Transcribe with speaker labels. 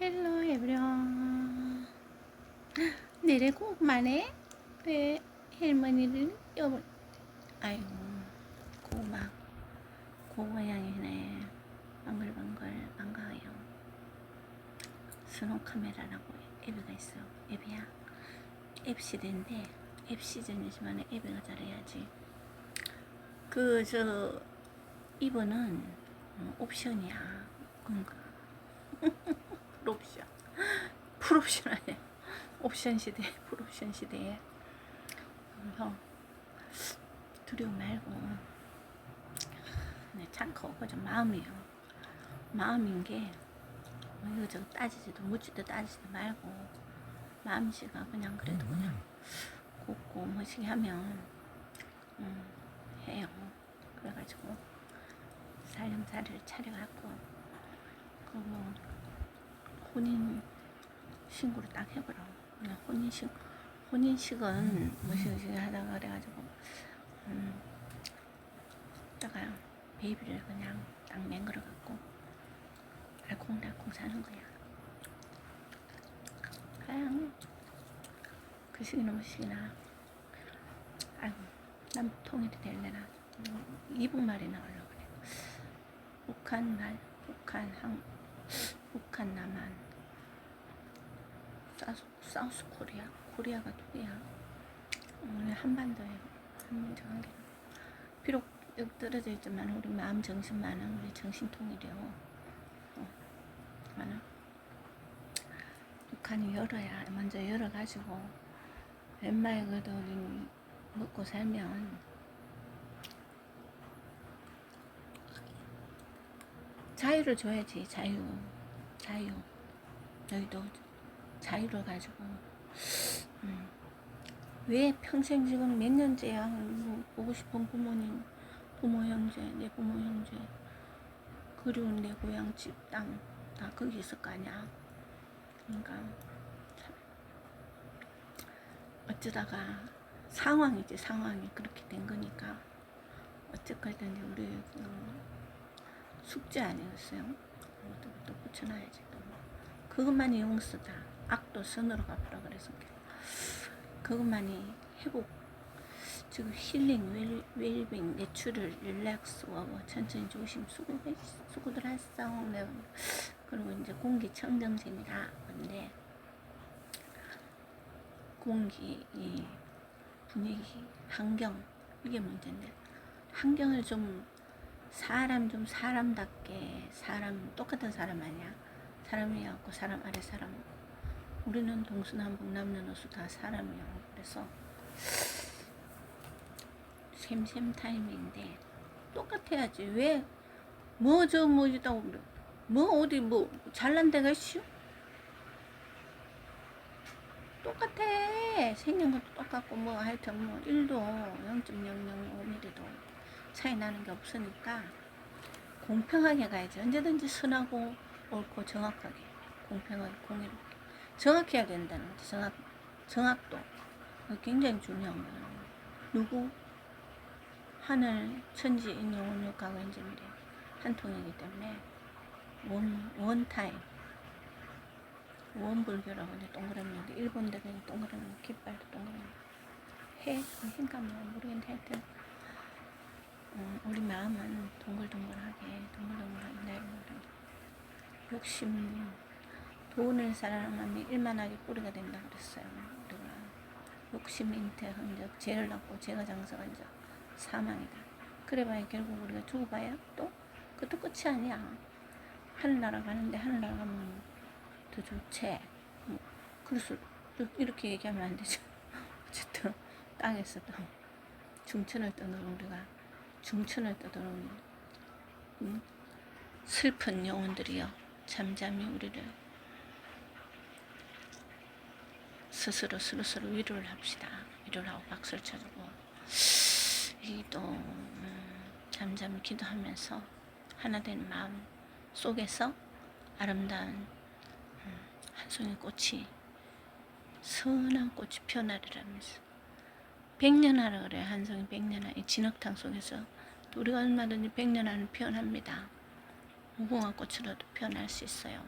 Speaker 1: 헬로 에브리온 내래 고구마네 왜 할머니를 여보 아이고 고구마 향이네. 방글방글 반가워요. 스노 카메라라고 앱이가 있어. 앱이야? 앱 시대인데 앱 시즌이지만 앱이가 잘해야지. 그 저 이번은 어, 옵션이야. 그러니까 풀옵션. 풀옵션 아니야 옵션 시대 풀옵션 시대에 그래서 두려움 말고. 네, 참고 그좀 마음이요. 마음인 게뭐 이거 저거 따지지도 묻지도 따지지도 말고 마음씨가 그냥 그래도 그냥. 곱고 멋지게 하면 음, 해요. 그래가지고 살림살이를 차려갖고 그뭐 혼인 신고를 딱 해보라. 그냥 혼인식 혼인식은 무시무시하게 하다가 그래가지고 음, 다가 베이비를 그냥 딱 맹글어 갖고 알콩달콩 사는 거야. 그냥 그 시기는 무시기나 아이고 난 통일이 될래나 음, 이북말이 나오려고 그래. 북한 말, 북한 한 북한 남한 사우스, 코리아 코리아가 두 개야. 오늘 한반도에 한반도 한 개. 비록 여기 떨어져 있지만 우리 마음 정신만은 우리 정신 통일이요. 어, 많아. 북한이 열어야 먼저 열어가지고 웬만해 그래도 우리 먹고 살면 자유를 줘야지. 자유 자유. 여기도 자유를 가지고 음. 왜 평생 지금 몇 년째야 뭐 보고 싶은 부모님 부모 형제 내 부모 형제 그리운 내 고향 집 땅 다 거기 있을 거 아니야 그러니까 참 어쩌다가 상황이지 상황이 그렇게 된 거니까 어쨌든 우리 그 숙제 아니었어요? 또, 또 붙여놔야지 또. 그것만 이 용서다. 악도 선으로 갚으라 그래서 그것만이 회복, 지금 힐링, 웰, 웰빙, 내추럴, 릴렉스와 뭐 천천히 조심 수고 수고들 했어. 네. 그리고 이제 공기 청정제입니다. 근데 공기, 이 분위기, 환경 이게 문제인데 환경을 좀 사람 좀 사람답게 사람 똑같은 사람 아니야 사람이었고 사람 아래 사람 우리는 동서남북 남녀노소 다 사람이야 그래서 샘샘 타임인데 똑같아야지. 왜? 뭐 저뭐 있다고 그래. 뭐 어디 뭐 잘난 데가 있어 똑같아. 생긴 것도 똑같고 뭐 하여튼 뭐 1도 0.005mm도 차이 나는 게 없으니까 공평하게 가야지. 언제든지 선하고 옳고 정확하게 공평하게 공의롭게 정확해야 된다는 거지. 정확 정확도. 굉장히 중요한 거예요. 누구? 하늘 천지 인용 육하고 인지인데 한 통이기 때문에 원 원타임 원불교라고 이제 동그라미인데 일본들은 동그라미 깃발도 동그라미. 해 힘감은 모르겠는데 어, 우리 마음은 동글동글하게 동글동글한데 욕심 돈을 사랑하면 일만하게 뿌리가 된다 그랬어요. 우리가 욕심 잉태 흔적 죄를 낳고 죄가 장사한 적 사망이다. 그래봐야 결국 우리가 죽어봐야 또 그것도 끝이 아니야. 하늘나라 가는데 하늘나라 가면 더 좋지. 뭐, 그래서 이렇게 얘기하면 안 되죠. 어쨌든 땅에서도 중천을 떠는 우리가 중천을 떠도는 음, 슬픈 영혼들이여 잠잠히 우리를 스스로 스스로 위로를 합시다. 위로를 하고 박수를 쳐주고 이또 음, 잠잠히 기도하면서 하나 된 마음 속에서 아름다운 음, 한 송이 꽃이 선한 꽃이 피어나리라면서 백년하라 그래 한성이 백년하 이 진흙탕 속에서 우리가 얼마든지 백년하는 표현합니다. 무궁화 꽃으로도 표현할 수 있어요.